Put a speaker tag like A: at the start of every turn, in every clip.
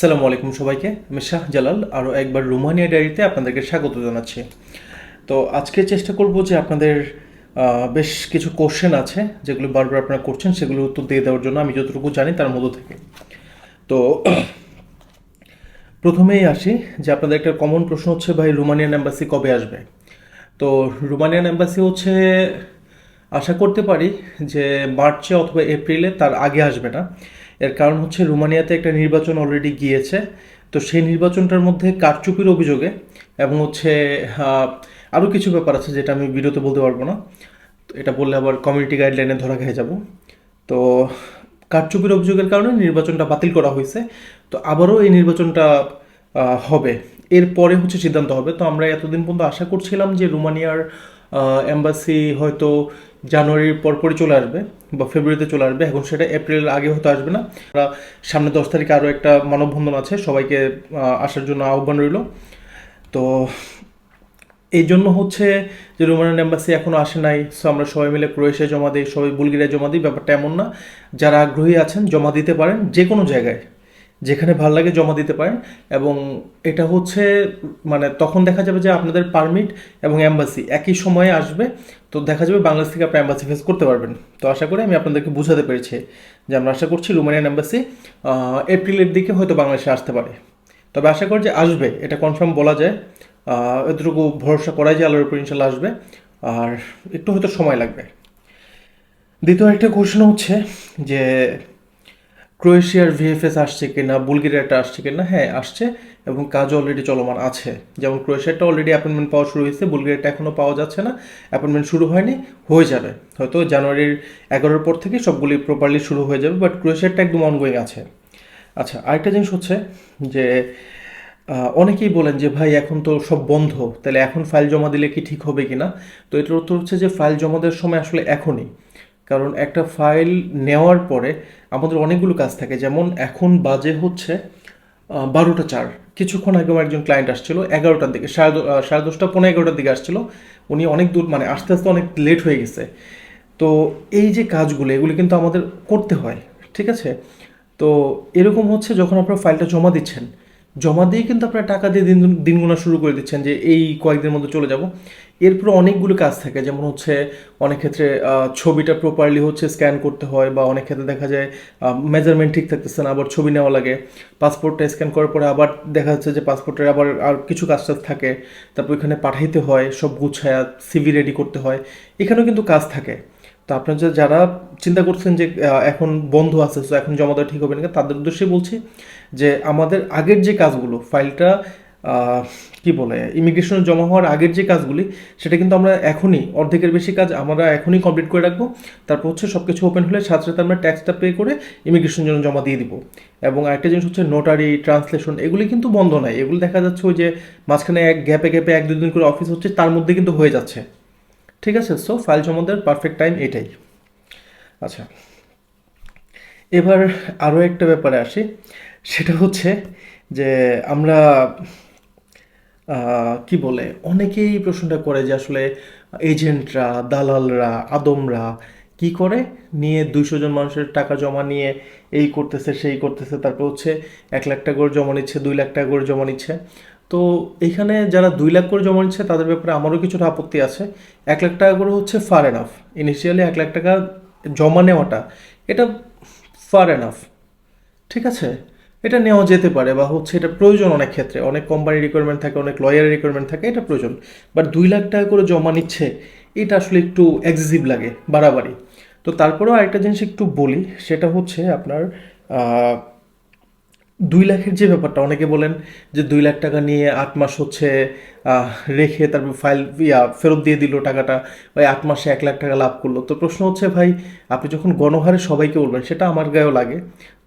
A: সালামু আলাইকুম সবাইকে। আমি শাহ জালাল আরও একবার রোমানিয়া ডায়েরিতে আপনাদেরকে স্বাগত জানাচ্ছি। তো আজকে চেষ্টা করব যে আপনাদের বেশ কিছু কোশ্চেন আছে, যেগুলো বারবার আপনারা করছেন, সেগুলো উত্তর দিয়ে দেওয়ার জন্য আমি যতটুকু জানি তার মধ্য থেকে। তো প্রথমেই আসি যে আপনাদের একটা কমন প্রশ্ন হচ্ছে, ভাই, রোমানিয়ান এম্বাসি কবে আসবে? তো রোমানিয়ান এম্বাসি হচ্ছে, আশা করতে পারি যে মার্চে অথবা এপ্রিলে তার আগে আসবে না। এর কারণ হচ্ছে রোমানিয়াতে একটা নির্বাচন অলরেডি গিয়েছে। তো সেই নির্বাচনটার মধ্যে কারচুপির অভিযোগে এবং হচ্ছে আরও কিছু ব্যাপার আছে যেটা আমি বিরত বলতে পারব না। এটা বললে আবার কমিউনিটি গাইডলাইনে ধরা খেয়ে যাব। তো কারচুপির অভিযোগের কারণে নির্বাচনটা বাতিল করা হয়েছে। তো আবারও এই নির্বাচনটা হবে। এরপরে হচ্ছে সিদ্ধান্ত হবে। তো আমরা এতদিন পর্যন্ত আশা করছিলাম যে রোমানিয়ার এম্বাসি হয়তো জানুয়ারির পরপরই চলে আসবে বা ফেব্রুয়ারিতে চলে আসবে। এখন সেটা এপ্রিলের আগে হয়তো আসবে না। সামনে দশ তারিখে আরও একটা মানববন্ধন আছে। সবাইকে আসার জন্য আহ্বান রইল। তো এই জন্য হচ্ছে যে রোমানিয়ান এম্বাসি এখনও আসে নাই। সো আমরা সবাই মিলে ক্রোয়েশিয়া জমা দিই, সবাই বুলগেরিয়া জমা দিই। ব্যাপারটা এমন না। যারা আগ্রহী আছেন, জমা দিতে পারেন যে কোনো জায়গায়। যেখানে ভালো লাগে জমা দিতে পারেন এবং এটা হচ্ছে মানে তখন দেখা যাবে যে আপনাদের পারমিট এবং অ্যাম্বাসি একই সময়ে আসবে, তো দেখা যাবে বাংলাদেশ থেকে আপনি এম্বাসি ফেস করতে পারবেন। তো আশা করি আমি আপনাদেরকে বোঝাতে পেরেছি যে আমরা আশা করছি রোমানিয়ান অ্যাম্বাসি এপ্রিলের দিকে হয়তো বাংলাদেশে আসতে পারে। তবে আশা করি যে আসবে, এটা কনফার্ম বলা যায়। এতটুকু ভরসা করাই যে আলোর উপর ইনশাল্লাহ আসবে, আর একটু হয়তো সময় লাগবে। দ্বিতীয় একটা ঘোষণা হচ্ছে যে ক্রোয়েশিয়ার ভিএফএস আসছে কিনা বুলগেরিয়াটা আসছে কিনা হ্যাঁ আসছে এবং কাজ অলরেডি চলমান আছে। যেমন ক্রোয়েশিয়াটা অলরেডি অ্যাপয়েন্টমেন্ট পাওয়া শুরু হয়েছে বুলগেরিয়াটা এখনও পাওয়া যাচ্ছে না অ্যাপয়েন্টমেন্ট শুরু হয়নি, হয়ে যাবে। হয়তো জানুয়ারির এগারোর পর থেকে সবগুলি প্রপারলি শুরু হয়ে যাবে বাট ক্রোয়েশিয়ারটা একদম অনগোয়িং আছে। আচ্ছা আরেকটা জিনিস হচ্ছে যে অনেকেই বলেন যে, ভাই, এখন তো সব বন্ধ, তাহলে এখন ফাইল জমা দিলে কি ঠিক হবে কিনা? তো এটার উত্তর হচ্ছে যে ফাইল জমা দেওয়ার সময় আসলে এখনই। কারণ একটা ফাইল নেওয়ার পরে আমাদের অনেকগুলো কাজ থাকে। যেমন এখন বাজে হচ্ছে বারোটা চার। কিছুক্ষণ আগে একজন ক্লায়েন্ট আসছিল, এগারোটার দিকে, সাড়ে সাড়ে দশটা পনেরো এগারোটার দিকে আসছিল। উনি অনেক দূর মানে আস্তে আস্তে অনেক লেট হয়ে গেছে। তো এই যে কাজগুলো, এগুলো কিন্তু আমাদের করতে হয়, ঠিক আছে? তো এরকম হচ্ছে যখন আপনারা ফাইলটা জমা দিচ্ছেন, জমা দিয়ে কিন্তু আপনারা টাকা দিয়ে দিন দিন গোনা শুরু করে দিচ্ছেন যে এই কয়েকদিনের মধ্যে চলে যাব। এরপরে অনেকগুলো কাজ থাকে। যেমন হচ্ছে অনেক ক্ষেত্রে ছবিটা প্রপারলি হচ্ছে স্ক্যান করতে হয় বা অনেক ক্ষেত্রে দেখা যায় মেজারমেন্ট ঠিক থাকতেছে না, আবার ছবি নেওয়া লাগে। পাসপোর্টটা স্ক্যান করার পরে আবার দেখা যাচ্ছে যে পাসপোর্টের আবার আর কিছু কাজ টাজ থাকে। তারপর এখানে পাঠাইতে হয়, সব গুছায়া সিভি রেডি করতে হয়। এখানেও কিন্তু কাজ থাকে। তো আপনার যারা চিন্তা করছেন যে এখন বন্ধ আছে তো এখন জমা দেওয়া ঠিক হবে না, তাদের উদ্দেশ্যে বলছি যে, আমাদের আগের যে কাজগুলো ফাইলটা কি বলে ইমিগ্রেশনে জমা হওয়ার আগের যে কাজগুলি, সেটা কিন্তু আমরা এখনই, অর্ধেকের বেশি কাজ আমরা এখনই কমপ্লিট করে রাখব। তারপর হচ্ছে সব কিছু ওপেন হলে সাথে সাথে আমরা ট্যাক্সটা পে করে ইমিগ্রেশন জন্য জমা দিয়ে দিব। এবং আরেকটা জিনিস হচ্ছে নোটারি ট্রান্সলেশন এগুলি কিন্তু বন্ধ নয় এগুলো দেখা যাচ্ছে ওই যে মাঝখানে এক গ্যাপে গ্যাপে এক দুদিন করে অফিস হচ্ছে, তার মধ্যে কিন্তু হয়ে যাচ্ছে। ঠিক আছে? সো ফাইল জমা দেওয়ার পারফেক্ট টাইম এটাই। আচ্ছা। এবার আরও একটা ব্যাপারে আসি। সেটা হচ্ছে যে আমরা কি বলে, অনেকেই প্রশ্নটা করে যে আসলে এজেন্টরা দালালরা, আদমরা কি করে? নিয়ে দুইশো জন মানুষের টাকা জমা নিয়ে এই করতেছে, সেই করতেছে, তারপর হচ্ছে এক লাখ টাকা করে জমা নিচ্ছে, দুই লাখ টাকা করে জমা নিচ্ছে। তো এখানে যারা দুই লাখ করে জমা নিচ্ছে, তাদের ব্যাপারে আমারও কিছুটা আপত্তি আছে। এক লাখ টাকা করে হচ্ছে ফার এনাফ ইনিশিয়ালি এক লাখ টাকা জমা নেওয়াটা, এটা ফার এনাফ ঠিক আছে? এটা নেওয়া যেতে পারে বা হচ্ছে এটা প্রয়োজন অনেক ক্ষেত্রে। অনেক কোম্পানি রিকোয়ারমেন্ট থাকে, অনেক লয়ারের রিকোয়ারমেন্ট থাকে, এটা প্রয়োজন। বাট দুই লাখ টাকা করে জমা নিচ্ছে, এটা আসলে একটু এক্সেসিভ লাগে, বাড়াবাড়ি। তো তারপরেও আরেকটা জিনিস একটু বলি, সেটা হচ্ছে আপনার দুই লাখের যে ব্যাপারটা, অনেকে বলেন যে দুই লাখ টাকা নিয়ে আট মাস হচ্ছে রেখে তারপর ফাইল, ইয়া, ফেরত দিয়ে দিল টাকাটা, ওই আট মাসে এক লাখ টাকা লাভ করল। তো প্রশ্ন হচ্ছে ভাই, আপনি যখন গণহারে সবাইকে বলবেন, সেটা আমার গায়েও লাগে।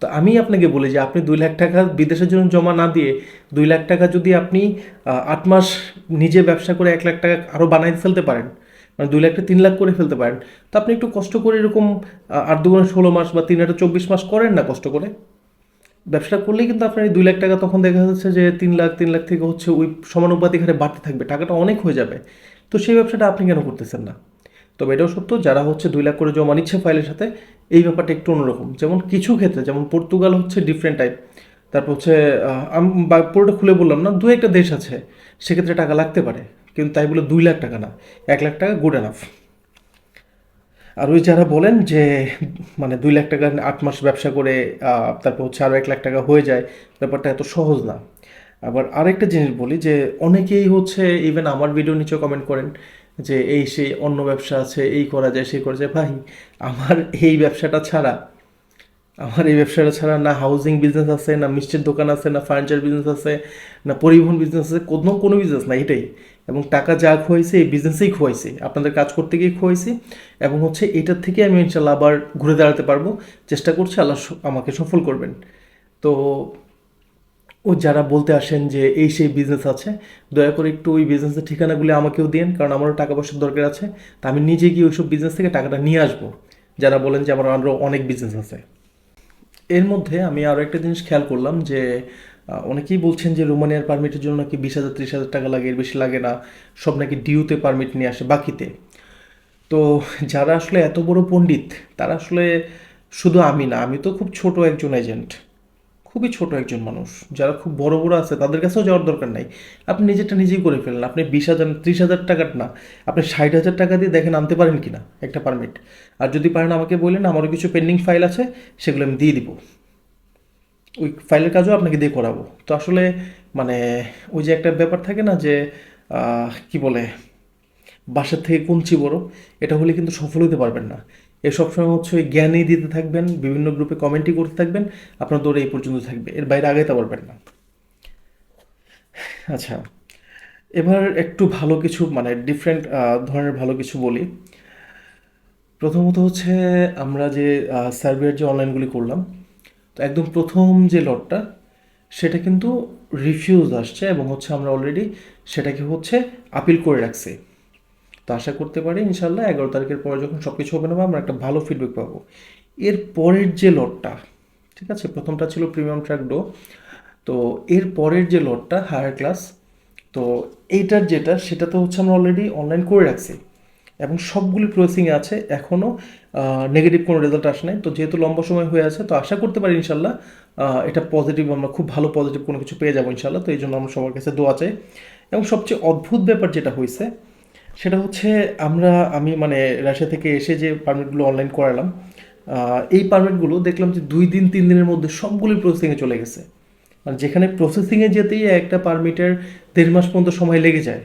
A: তো আমি আপনাকে বলি যে, আপনি দুই লাখ টাকা বিদেশের জন্য জমা না দিয়ে, দুই লাখ টাকা যদি আপনি আট মাস নিজে ব্যবসা করে এক লাখ টাকা আরও বানাই ফেলতে পারেন মানে দুই লাখটা তিন লাখ করে ফেলতে পারেন, তো আপনি একটু কষ্ট করে এরকম আট দুগুণে ষোলো মাস বা তিন আটে চব্বিশ মাস করেন না কষ্ট করে? ব্যবসাটা করলেই কিন্তু আপনার এই দুই লাখ টাকা তখন দেখা যাচ্ছে যে তিন লাখ তিন লাখ থেকে হচ্ছে ওই সমানুপাতিক হারে বাড়তে থাকবে, টাকাটা অনেক হয়ে যাবে। তো সেই ব্যবসাটা আপনি কেন করতেছেন না? তবে এটাও সত্য, যারা হচ্ছে দুই লাখ করে জমা নিচ্ছে ফাইলের সাথে, এই ব্যাপারটা একটু অন্যরকম। যেমন কিছু ক্ষেত্রে, যেমন পর্তুগাল হচ্ছে ডিফারেন্ট টাইপ তারপর হচ্ছে আমি পুরোটা খুলে বললাম না, দু একটা দেশ আছে, সেক্ষেত্রে টাকা লাগতে পারে, কিন্তু তাই বলে দুই লাখ টাকা না, এক লাখ টাকা গুড এনাফ আর ওই যারা বলেন যে মানে দুই লাখ টাকা আট মাস ব্যবসা করে তারপর হচ্ছে আরও এক লাখ টাকা হয়ে যায়, ব্যাপারটা এত সহজ না। আবার আরেকটা জিনিস বলি যে, অনেকেই হচ্ছে ইভেন আমার ভিডিও নিচেও কমেন্ট করেন যে, এই সেই অন্য ব্যবসা আছে, এই করা যায়, সেই করা যায়। ভাই, আমার এই ব্যবসাটা ছাড়া, আমার এই ব্যবসাটা ছাড়া না হাউজিং বিজনেস আছে, না মিষ্টির দোকান আছে, না ফার্নিচার বিজনেস আছে, না পরিবহন বিজনেস আছে, কোনো কোনো বিজনেস না এটাই। এবং টাকা যা খোয়াইছে, এই বিজনেসেই খোয়াইছি। আপনাদের কাজ করতে গিয়ে খোয়াইছি। এবং হচ্ছে এটার থেকে আমি ইনশাল্লাহ আবার ঘুরে দাঁড়াতে পারব। চেষ্টা করছি আল্লাহ আমাকে সফল করবেন। তো ও যারা বলতে আসেন যে এই সেই বিজনেস আছে, দয়া করে একটু ওই বিজনেসের ঠিকানাগুলি আমাকেও দিন কারণ আমারও টাকা পয়সার দরকার আছে। তা আমি নিজে গিয়ে ওইসব বিজনেস থেকে টাকাটা নিয়ে আসব। যারা বলেন যে আমার আরও অনেক বিজনেস আছে। এর মধ্যে আমি আরও একটা জিনিস খেয়াল করলাম যে অনেকেই বলছেন যে রোমানিয়ার পারমিটের জন্য নাকি বিশ হাজার, ত্রিশ হাজার টাকা লাগে, এর বেশি লাগে না। সব নাকি ডিউতে পারমিট নিয়ে আসে বাকিতে। তো যারা আসলে এত বড় পণ্ডিত, তারা আসলে শুধু আমি না, আমি তো খুব ছোট একজন এজেন্ট খুবই ছোট একজন মানুষ। যারা খুব বড় বড় আছে, তাদের কাছেও যাওয়ার দরকার নাই। আপনি নিজেরটা নিজেই করে ফেলেন। আপনি বিশ হাজার, ত্রিশ হাজার টাকার না, আপনি ষাট হাজার টাকা দিয়ে দেখেন আনতে পারেন কি না একটা পারমিট আর যদি পারেন আমাকে বললেন, আমারও কিছু পেন্ডিং ফাইল আছে, সেগুলো আমি দিয়ে দিব। ওই ফাইলের কাজও আপনাকে দিয়ে করাবো। তো আসলে মানে ওই যে একটা ব্যাপার থাকে না যে কি বলে, বাসার থেকে কুঞ্চি বড়, এটা হলে কিন্তু সফল হতে পারবেন না। এ সবসময় হচ্ছে ওই জ্ঞানই দিতে থাকবেন, বিভিন্ন গ্রুপে কমেন্টই করতে থাকবেন, আপনার দৌড়ে এই পর্যন্ত থাকবে, এর বাইরে আগাইতে পারবেন না। আচ্ছা এবার একটু ভালো কিছু মানে ডিফারেন্ট ধরনের ভালো কিছু বলি। প্রথমত হচ্ছে আমরা যে সার্ভের যে অনলাইনগুলি করলাম তো একদম প্রথম যে লটটা, সেটা কিন্তু রিফিউজ আসছে এবং হচ্ছে আমরা অলরেডি সেটাকে হচ্ছে আপিল করে রাখছি। তো আশা করতে পারি ইনশাল্লাহ এগারো তারিখের পরে যখন সব কিছু হবে না আমরা একটা ভালো ফিডব্যাক পাবো। এর পরের যে লটটা, ঠিক আছে? প্রথমটা ছিল প্রিমিয়াম ট্র্যাক ডো তো এর পরের যে লটটা হায়ার ক্লাস তো এইটার যেটা, সেটা তো হচ্ছে আমরা অলরেডি অনলাইন করে রাখছি। এবং সবগুলি প্রসেসিংয়ে আছে এখনও নেগেটিভ কোনো রেজাল্ট আসে নাই। তো যেহেতু লম্বা সময় হয়ে আছে, তো আশা করতে পারি ইনশাল্লাহ এটা পজিটিভ আমরা খুব ভালো পজিটিভ কোনো কিছু পেয়ে যাব ইনশাল্লাহ। তো এই জন্য আমরা সবার কাছে দোয়া চাই। এবং সবচেয়ে অদ্ভুত ব্যাপার যেটা হয়েছে, সেটা হচ্ছে আমরা, আমি মানে রাশিয়া থেকে এসে যে পারমিটগুলো অনলাইন করালাম এই পারমিটগুলো দেখলাম যে দুই দিন, তিন দিনের মধ্যে সবগুলি প্রসেসিংয়ে চলে গেছে। মানে যেখানে প্রসেসিংয়ে যেতেই একটা পারমিটের দেড় মাস পর্যন্ত সময় লেগে যায়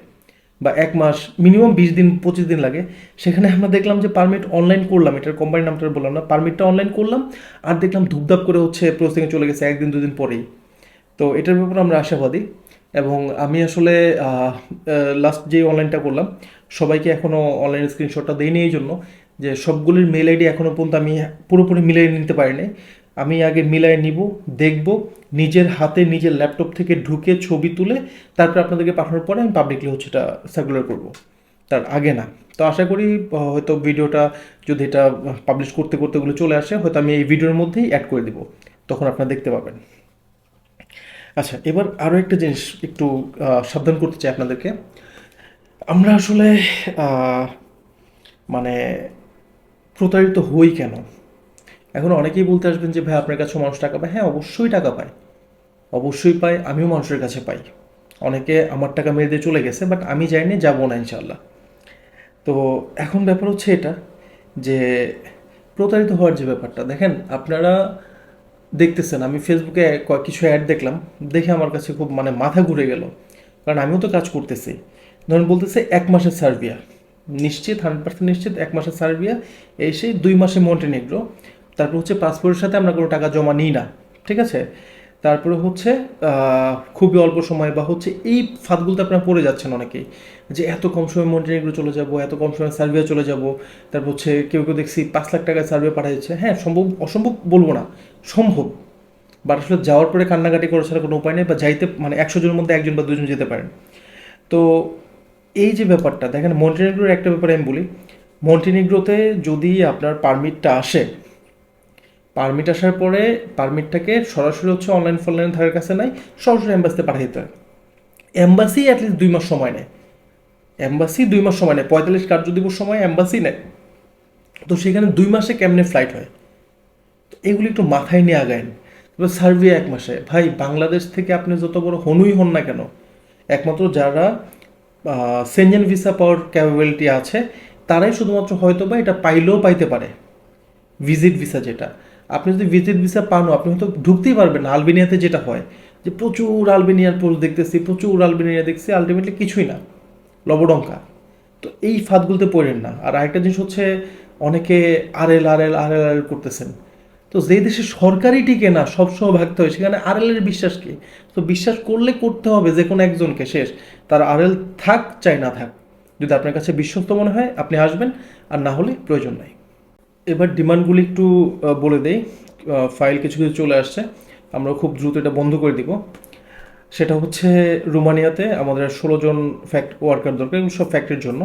A: বা এক মাস মিনিমাম বিশ দিন, পঁচিশ দিন লাগে। সেখানে আমরা দেখলাম যে পারমিট অনলাইন করলাম, এটার কোম্পানির নামটা বললাম না পারমিটটা অনলাইন করলাম আর দেখলাম ধূপধাপ করে হচ্ছে প্রসেসিংয়ে চলে গেছে একদিন, দুদিন পরেই। তো এটার ব্যাপারে আমরা আশাবাদী এবং আমি আসলে লাস্ট যে অনলাইনটা করলাম, সবাইকে এখনও অনলাইন স্ক্রিনশটটা দিইনি এই জন্য যে সবগুলির মেল আইডি এখনও পর্যন্ত আমি পুরোপুরি মিলিয়ে নিতে পারিনি। আমি আগে মিলাই নিব, দেখব, নিজের হাতে নিজের ল্যাপটপ থেকে ঢুকে ছবি তুলে তারপর আপনাদেরকে পাঠানোর পরে আমি পাবলিকলি হচ্ছে এটা সার্কুলার করব। তার আগে না। তো আশা করি হয়তো ভিডিওটা যদি এটা পাবলিশ করতে করতে ওগুলো চলে আসে, হয়তো আমি এই ভিডিওর মধ্যেই অ্যাড করে দিব। তখন আপনারা দেখতে পাবেন। আচ্ছা এবার আরও একটা জিনিস একটু সাবধান করতে চাই আপনাদেরকে। আমরা আসলে মানে প্রতারিত হই কেন? এখন অনেকেই বলতে আসবেন যে, ভাই, আপনার কাছেও মানুষ টাকা পায়? হ্যাঁ অবশ্যই টাকা পায়। অবশ্যই পাই আমিও মানুষের কাছে পাই। অনেকে আমার টাকা মেরে দিয়ে চলে গেছে বাট আমি যাইনি যাব না ইনশাল্লাহ তো এখন ব্যাপার হচ্ছে এটা যে, প্রতারিত হওয়ার যে ব্যাপারটা, দেখেন, আপনারা দেখতেছেন, আমি ফেসবুকে কিছু অ্যাড দেখলাম, দেখে আমার কাছে খুব মানে মাথা ঘুরে গেল। কারণ আমিও তো কাজ করতেছি। ধরুন, বলতেছে এক মাসের সার্বিয়া নিশ্চিত হান্ড্রেড পার্সেন্ট নিশ্চিত, এক মাসের সার্বিয়া এসে দুই মাসে মন্টেনেগ্রো তারপর হচ্ছে পাসপোর্টের সাথে আমরা কোনো টাকা জমা নিই না, ঠিক আছে? তারপরে হচ্ছে খুবই অল্প সময় বা হচ্ছে এই ফাঁদগুলোতে আপনারা পড়ে যাচ্ছেন অনেকেই, যে এত কম সময় মন্টেনেগ্রো চলে যাব, এত কম সময় সার্বিয়া চলে যাব, তারপর হচ্ছে কেউ কেউ দেখছি পাঁচ লাখ টাকায় সার্বিয়া পাঠাচ্ছে হ্যাঁ সম্ভব, অসম্ভব বলব না, সম্ভব। বাট আসলে যাওয়ার পরে কান্নাকাটি করে ছাড়া কোনো উপায় নেই বা যাইতে মানে একশো জনের মধ্যে একজন বা দুজন যেতে পারেন। তো এই যে ব্যাপারটা, দেখেন মন্টেনেগ্রোর একটা ব্যাপারে আমি বলি মন্টেনেগ্রোতে যদি আপনার পারমিটটা আসে পারমিট আসার পরে পারমিটটাকে সরাসরি হচ্ছে অনলাইন ফনলাইন ধারের কাছে নাই, সরাসরি অ্যাম্বাসিতে পাঠিয়ে দিতে হয়। অ্যাম্বাসি অ্যাটলিস্ট দুই মাস সময় নেয়। অ্যাম্বাসি দুই মাস সময় নেয়। পঁয়তাল্লিশ কার্য দিবস সময় অ্যাম্বাসি নেয়। তো সেখানে দুই মাসে কেমনে ফ্লাইট হয়? তো এগুলি একটু মাথায় নিয়ে আগায়েন এবার সার্ভে এক মাসে। ভাই, বাংলাদেশ থেকে আপনি যত বড় হনুই হন না কেন, একমাত্র যারা সেনজেন ভিসা পাওয়ার ক্যাপাবিলিটি আছে, তারাই শুধুমাত্র হয়তো বা এটা পাইলেও পাইতে পারে। ভিজিট ভিসা যেটা। আপনি যদি ভিজিট ভিসা পানও আপনি হয়তো ঢুকতেই পারবেন আলবেনিয়াতে যেটা হয়। যে প্রচুর আলবেনিয়ার পোস্ট দেখতেছি, প্রচুর আলবেনিয়া দেখছি আলটিমেটলি কিছুই না, লবডঙ্কা। তো এই ফাঁদগুলোতে পড়েন না। আর আরেকটা জিনিস হচ্ছে, অনেকে আর এল আর এল আর এল আর করতেছেন। তো যে দেশে সরকারি টিকে না সবসময় ভাগতে হয়, সেখানে আর এল এর বিশ্বাস কি? তো বিশ্বাস করলে করতে হবে যে কোনো একজনকে, শেষ। তার আর এল থাক, চাই না থাক। যদি আপনার কাছে বিশ্বস্ত মনে হয়, আপনি আসবেন, আর না হলে প্রয়োজন নাই। এবার ডিমান্ডগুলি একটু বলে দেই। ফাইল কিছু কিছু চলে আসছে। আমরা খুব দ্রুত এটা বন্ধ করে দিব। সেটা হচ্ছে রোমানিয়াতে আমাদের ষোলো জন ফ্যাক্ট ওয়ার্কার দরকার এগুলো সব ফ্যাক্টরির জন্য।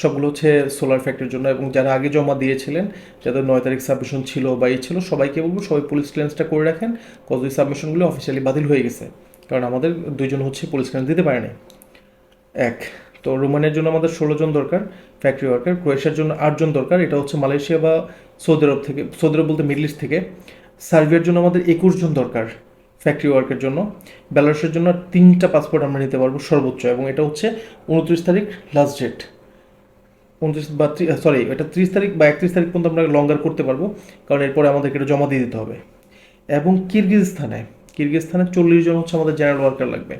A: সবগুলো হচ্ছে সোলার ফ্যাক্টরির জন্য এবং যারা আগে জমা দিয়েছিলেন, যাদের নয় তারিখ সাবমিশন ছিল বা এই ছিল, সবাইকে বলব সবাই পুলিশ ক্লিয়ারেন্সটা করে রাখেন। কত ওই সাবমিশনগুলো অফিসিয়ালি বাতিল হয়ে গেছে। কারণ আমাদের দুইজন হচ্ছে পুলিশ ক্লিয়ারেন্স দিতে পারেনি এক। তো রোমানিয়ার জন্য আমাদের ষোলো জন দরকার, ফ্যাক্টরি ওয়ার্কার, ক্রোয়েশিয়ার জন্য আটজন দরকার, এটা হচ্ছে মালয়েশিয়া বা সৌদি আরব থেকে, সৌদি আরব বলতে মিডল ইস্ট থেকে। সার্বিয়ার জন্য আমাদের একুশ জন দরকার ফ্যাক্টরি ওয়ার্কের জন্য। বেলারসের জন্য তিনটা পাসপোর্ট আমরা নিতে পারব সর্বোচ্চ, এবং এটা হচ্ছে উনত্রিশ তারিখ লাস্ট ডেট। উনত্রিশ বা সরি, এটা ত্রিশ তারিখ বা একত্রিশ তারিখ পর্যন্ত আমরা লঙ্গার করতে পারব, কারণ এরপরে আমাদেরকে এটা জমা দিয়ে দিতে হবে। এবং কিরগিজস্তানে কিরগিজস্তানে চল্লিশ জন হচ্ছে আমাদের জেনারেল ওয়ার্কার লাগবে।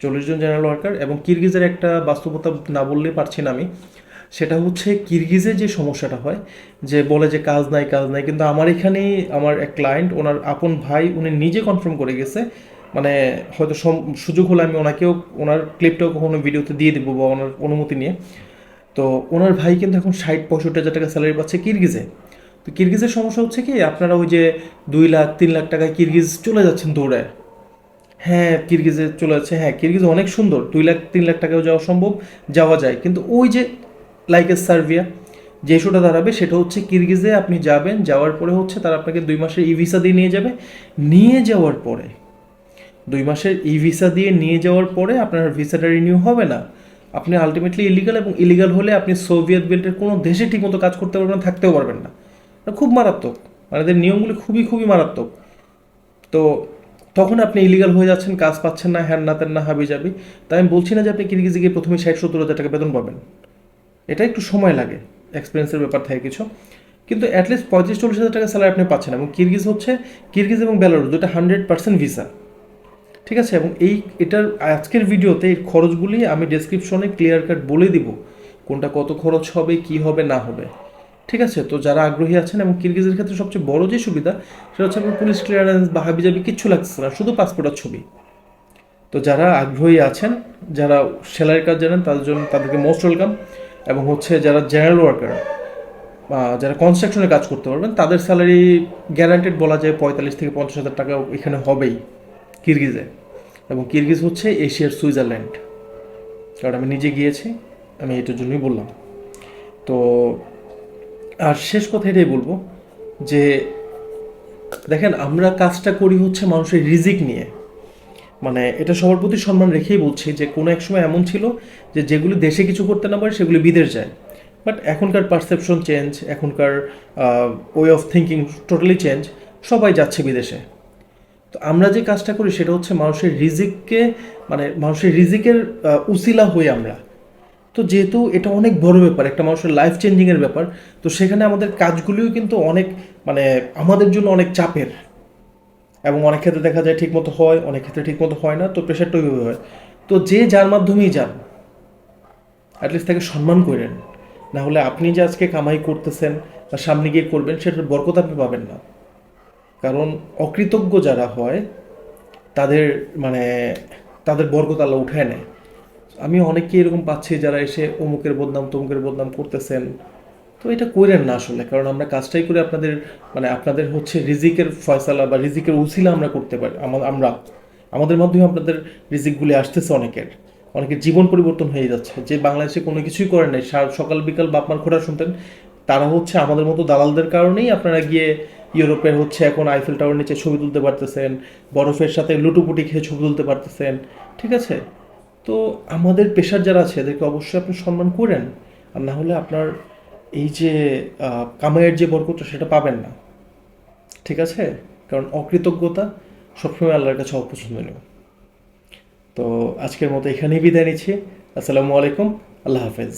A: চল্লিশ জন জেনারেল ওয়ার্কার এবং কিরগিজের একটা বাস্তবতা না বললে পারছি না আমি। সেটা হচ্ছে কিরগিজে যে সমস্যাটা হয়, যে বলে যে কাজ নাই কাজ নাই, কিন্তু আমার এখানেই আমার এক ক্লায়েন্ট ওনার আপন ভাই, উনি নিজে কনফার্ম করে গেছে মানে হয়তো সুযোগ হলে আমি ওনাকেও, ওনার ক্লিপটাও কখনো ভিডিওতে দিয়ে দেবো বা ওনার অনুমতি নিয়ে। তো ওনার ভাই কিন্তু এখন ষাট, পঁয়ষট্টি হাজার টাকা স্যালারি পাচ্ছে কিরগিজে। তো কিরগিজের সমস্যা হচ্ছে কি, আপনারা ওই যে দুই লাখ, তিন লাখ টাকায় কিরগিজ চলে যাচ্ছেন দৌড়ায়। হ্যাঁ কিরগিজে চলে যাচ্ছে। হ্যাঁ কিরগিজ অনেক সুন্দর। দুই লাখ, তিন লাখ টাকাও যাওয়া সম্ভব, যাওয়া যায়। কিন্তু ওই যে লাইক এ সার্ভিয়া যে ইস্যুটা দাঁড়াবে, সেটা হচ্ছে কিরগিজে আপনি যাবেন, যাওয়ার পরে হচ্ছে তারা আপনাকে দুই মাসের ই ভিসা দিয়ে নিয়ে যাবে। নিয়ে যাওয়ার পরে, দুই মাসের ই ভিসা দিয়ে নিয়ে যাওয়ার পরে আপনার ভিসাটা রিনিউ হবে না। আপনি আলটিমেটলি ইলিগাল এবং ইলিগাল হলে আপনি সোভিয়েত বেল্টের কোনো দেশে ঠিকমতো কাজ করতে পারবেন না, থাকতেও পারবেন না। খুব মারাত্মক। মানে এদের নিয়মগুলি খুবই খুবই মারাত্মক। তো তখন আপনি ইলিগাল হয়ে যাচ্ছেন, কাজ পাচ্ছেন না, হ্যান না তেন না, হাবি যাবি তাই আমি বলছি না যে আপনি কিরগিজে গিয়ে প্রথমে ষাট, সত্তর হাজার টাকা বেতন পাবেন। এটা একটু সময় লাগে এক্সপিরিয়েন্সের ব্যাপার থাকে কিছু। কিন্তু অ্যাটলিস্ট পঁয়ত্রিশ, চল্লিশ হাজার টাকা স্যালারি আপনি পাচ্ছেন। এবং কিরগিজ হচ্ছে, কিরগিজ এবং বেলারুস দুটো হান্ড্রেড পার্সেন্ট ভিসা ঠিক আছে? এবং এই, এটার আজকের ভিডিওতে এই খরচগুলি আমি ডেসক্রিপশনে ক্লিয়ার কাট বলে দিব। কোনটা কত খরচ হবে, কি হবে, না হবে। ঠিক আছে, তো যারা আগ্রহী আছেন এবং কিরগিজের ক্ষেত্রে সবচেয়ে বড় যে সুবিধা, সেটা হচ্ছে আপনার পুলিশ ক্লিয়ারেন্স বা হাবিজাবি কিচ্ছু লাগছে না, শুধু পাসপোর্টের ছবি। তো যারা আগ্রহী আছেন, যারা সেলাইয়ের কাজ জানেন, তাদের জন্য তাদেরকে মোস্ট ওয়েলকাম এবং হচ্ছে যারা জেনারেল ওয়ার্কার যারা কনস্ট্রাকশনে কাজ করতে পারবেন, তাদের স্যালারি গ্যারান্টেড বলা যায় পঁয়তাল্লিশ থেকে পঞ্চাশ হাজার টাকা এখানে হবেই কিরগিজে। এবং কিরগিজ হচ্ছে এশিয়ার সুইজারল্যান্ড। কারণ আমি নিজে গিয়েছি, আমি এটার জন্যই বললাম। তো আর শেষ কথা এটাই বলব যে, দেখেন, আমরা কাজটা করি হচ্ছে মানুষের রিজিক নিয়ে। মানে এটা সবার প্রতি সম্মান রেখেই বলছি যে, কোনো এক সময় এমন ছিল যে, যেগুলি দেশে কিছু করতে না পারে সেগুলি বিদেশ যায়। বাট এখনকার পারসেপশন চেঞ্জ এখনকার way of thinking totally change সবাই যাচ্ছে বিদেশে। তো আমরা যে কাজটা করি সেটা হচ্ছে মানুষের রিজিককে মানে মানুষের রিজিকের উসিলা হই আমরা। তো যেহেতু এটা অনেক বড় ব্যাপার, একটা মানুষের লাইফ চেঞ্জিংয়ের ব্যাপার, তো সেখানে আমাদের কাজগুলিও কিন্তু অনেক মানে আমাদের জন্য অনেক চাপের। এবং অনেক ক্ষেত্রে দেখা যায় ঠিকমতো হয়, অনেক ক্ষেত্রে ঠিকমতো হয় না, তো প্রেশারটা ওইভাবে হয়। তো যে যার মাধ্যমেই যান অ্যাটলিস্ট তাকে সম্মান করেন। না হলে আপনি যে আজকে কামাই করতেছেন বা সামনে গিয়ে করবেন, সেটার বরকত আপনি পাবেন না। কারণ অকৃতজ্ঞ যারা হয়, তাদের মানে তাদের বরকত উঠায় নেয়। আমি অনেককে এরকম পাচ্ছি যারা এসে অমুকের বদনাম, তমুকের বদনাম করতেছেন। তো এটা করেন না আসলে, কারণ আমরা কাজটাই করে আপনাদের মানে আপনাদের হচ্ছে রিজিকের ফয়সালা বা রিজিকের উসিলা আমরা করতে পারি আমরা, আমাদের মাধ্যমে আপনাদের রিজিকগুলি আসতেছে অনেকের। অনেকের জীবন পরিবর্তন হয়ে যাচ্ছে। যে বাংলাদেশে কোনো কিছুই করেন নাই সকাল বিকাল বাপমার খোঁড়া শুনতেন, তারা হচ্ছে আমাদের মতো দালালদের কারণেই আপনারা গিয়ে ইউরোপের হচ্ছে এখন আইফেল টাওয়ার নিচে ছবি তুলতে পারতেছেন, বরফের সাথে লুটুপুটি খেয়ে ছবি তুলতে পারতেছেন, ঠিক আছে? তো আমাদের পেশার যারা আছে, এদেরকে অবশ্যই আপনি সম্মান করেন আর না হলে আপনার এই যে কামাইয়ের যে বরকতটা সেটা পাবেন না। ঠিক আছে? কারণ অকৃতজ্ঞতা সবসময় আল্লাহর কাছে অপছন্দনীয়। তো আজকের মতো এখানেই বিদায় নিচ্ছি। আসসালামু আলাইকুম। আল্লাহ হাফেজ।